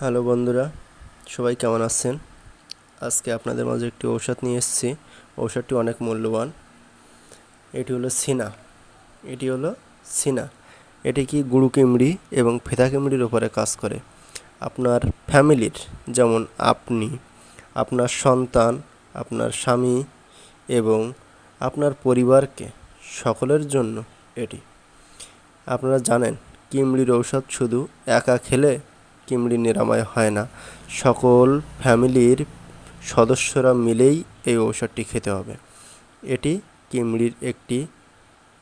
Hello বন্ধুরা, সবাই কেমন আছেন? আজকে আপনাদের মাঝে একটি ঔষধ নিয়ে এসেছি। ঔষধটি অনেক মূল্যবান। এটি হলো সিনা। এটি হলো সিনা। এটি কি গুরু কিমড়ি এবং ফেতা কিমড়ির উপরে কাজ করে। আপনার ফ্যামিলির, যেমন আপনি, আপনার সন্তান, আপনার স্বামী এবং আপনার পরিবারকে, সকলের জন্য এটি। আপনারা জানেন, কিমড়ির ঔষধ শুধু একা খেলে কিমড়ি নিরাময় হয় না। সকল ফ্যামিলির সদস্যরা মিলেই এই ঔষধটি খেতে হবে। এটি কিমড়ির একটি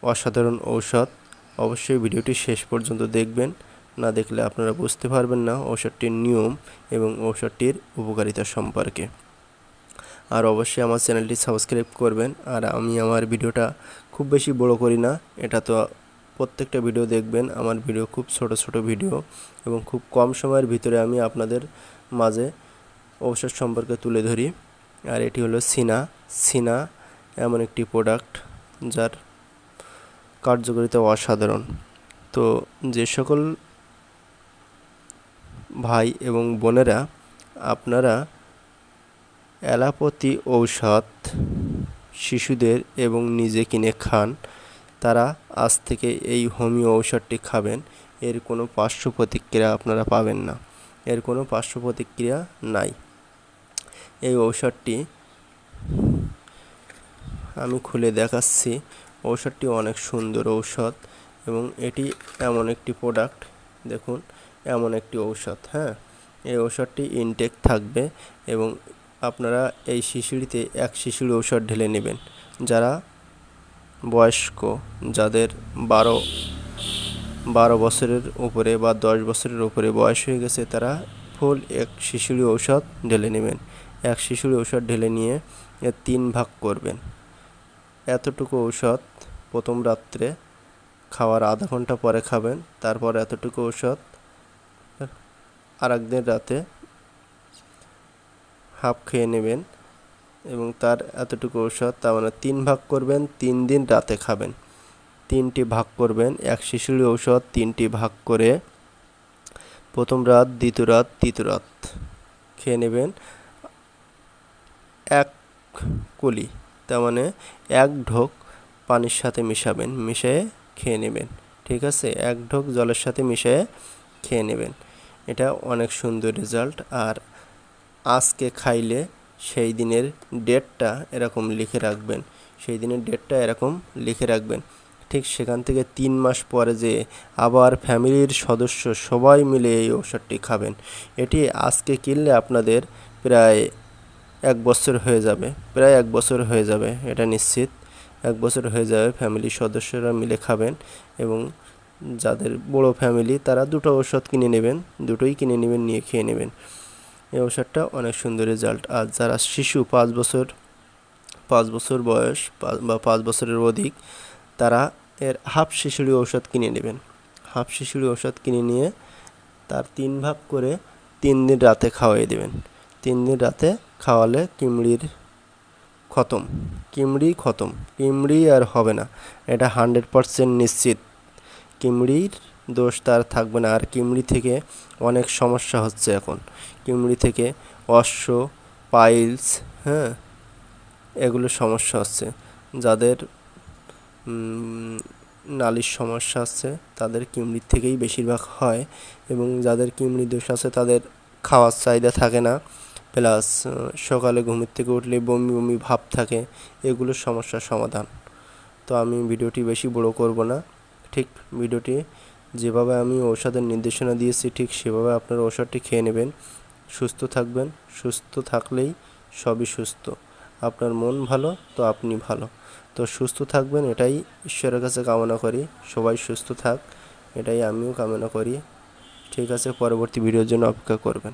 অসাধারণ ঔষধ। অবশ্যই ভিডিওটি শেষ পর্যন্ত দেখবেন। না দেখলে আপনারা বুঝতে পারবেন না ঔষধটির নিয়ম এবং ঔষধটির উপকারিতা সম্পর্কে। আর অবশ্যই আমার চ্যানেলটি সাবস্ক্রাইব করবেন। আর আমি আমার ভিডিওটা খুব বেশি বড় করি না। এটা তো প্রত্যেকটা ভিডিও দেখবেন। আমার ভিডিও খুব ছোট ছোট ভিডিও এবং খুব কম সময়ের ভিতরে আমি আপনাদের মাঝে ঔষধ সম্পর্কে তুলে ধরি। আর এটি হলো সিনা। সিনা এমন একটি প্রোডাক্ট যার কার্যকারিতা অসাধারণ। তো যে সকল ভাই এবং বোনেরা, আপনারা অ্যালাপতি ঔষধ শিশুদের এবং নিজে কিনে খান তারা আজ থেকে এই হোমিও ঔষধটি খাবেন। এর কোনো পার্শ্ব প্রতিক্রিয়া আপনারা পাবেন না। এর কোনো পার্শ্ব প্রতিক্রিয়া নাই। এই ঔষধটি আমি খুলে দেখাচ্ছি। ঔষধটি অনেক সুন্দর ঔষধ এবং এটি এমন একটি প্রোডাক্ট দেখুন, এমন একটি ঔষধ হ্যাঁ? এই ঔষধটি ইনটেক থাকবে এবং আপনারা এই শিশিড়িতে এক শিশির ঔষধ ঢেলে নেবেন। যারা বয়স্ক, যাদের বারো বারো বছরের উপরে বা দশ বছরের উপরে বয়স হয়ে গেছে, তারা ফুল এক শিশুরি ঔষধ ঢেলে নেবেন। এক শিশুরি ঔষধ ঢেলে নিয়ে এর তিন ভাগ করবেন। এতটুকু ঔষধ প্রথম রাত্রে খাওয়ার আধা ঘণ্টা পরে খাবেন, তারপর এতটুকু ঔষধ আর একদিন রাতে হাফ খেয়ে নেবেন। এবং তার এতটুকু ঔষধ, তার মানে তিন ভাগ করবেন, তিন দিন রাতে খাবেন। তিনটি ভাগ করবেন, এক শিশুর ঔষধ, তিনটি ভাগ করে প্রথম রাত, দ্বিতীয় রাত, তৃতীয় রাত খেয়ে নেবেন। এক কলি, তার মানে এক ঢোক পানির সাথে মিশাবেন মিশিয়ে খেয়ে নেবেন, ঠিক আছে? এক ঢোক জলের সাথে মিশিয়ে খেয়ে নেবেন। এটা অনেক সুন্দর রেজাল্ট। আর আজকে খাইলে সেই দিনের ডেটটা এরকম লিখে রাখবেন। সেই দিনের ডেটটা এরকম লিখে রাখবেন। ঠিক সেখান থেকে তিন মাস পরে যে আবার ফ্যামিলির সদস্য সবাই মিলে এই ঔষধটি খাবেন, এটি আজকে কিনলে আপনাদের প্রায় এক বছর হয়ে যাবে, প্রায় এক বছর হয়ে যাবে, এটা নিশ্চিত। এক বছর হয়ে যাবে ফ্যামিলির সদস্যরা মিলে খাবেন এবং যাদের বড় ফ্যামিলি তারা দুটো ঔষধ কিনে নেবেন, দুটোই কিনে নেবেন, নিয়ে খেয়ে নেবেন। এই ওষুধটা অনেক সুন্দর রেজাল্ট আর যারা শিশু পাঁচ বছর পাঁচ বছর বয়স বা পাঁচ বছরের অধিক, তারা এর হাফ শিশুরি ঔষধ কিনে নেবেন। হাফ শিশুরি ঔষধ কিনে নিয়ে তার তিন ভাগ করে তিন দিন রাতে খাওয়াই দেবেন। তিন দিন রাতে খাওয়ালে কিমড়ির খতম। কিমড়ি খতম। কিমড়ি আর হবে না। এটা হান্ড্রেড পারসেন্ট নিশ্চিত। কিমড়ির দোষ তার থাকবে না। আর কিমড়ি থেকে অনেক সমস্যা হচ্ছে এখন। কিমড়ি থেকে অশ্ব, পাইলস হ্যাঁ এগুলো সমস্যা হচ্ছে। যাদের নালির সমস্যা আছে, তাদের কিমড়ির থেকেই বেশিরভাগ হয় এবং যাদের কিমড়ি দোষ আছে, তাদের খাওয়ার চাহিদা থাকে না। প্লাস সকালে ঘুমের থেকে উঠলে বমি বমি ভাব থাকে, এগুলো সমস্যার সমাধান। তো আমি ভিডিওটি বেশি বড় করব না। ঠিক ভিডিওটি যেভাবে আমি ঔষধের নির্দেশনা দিয়েছি, ঠিক সেভাবে আপনারা ঔষধটি খেয়ে নেবেন। সুস্থ থাকবেন। সুস্থ থাকলেই সবই সুস্থ। আপনার মন ভালো, তো আপনি ভালো। তো সুস্থ থাকবেন, এটাই ঈশ্বরের কাছে কামনা করি। সবাই সুস্থ থাক, এটাই আমিও কামনা করি। ঠিক আছে, পরবর্তী ভিডিওর জন্য অপেক্ষা করবেন।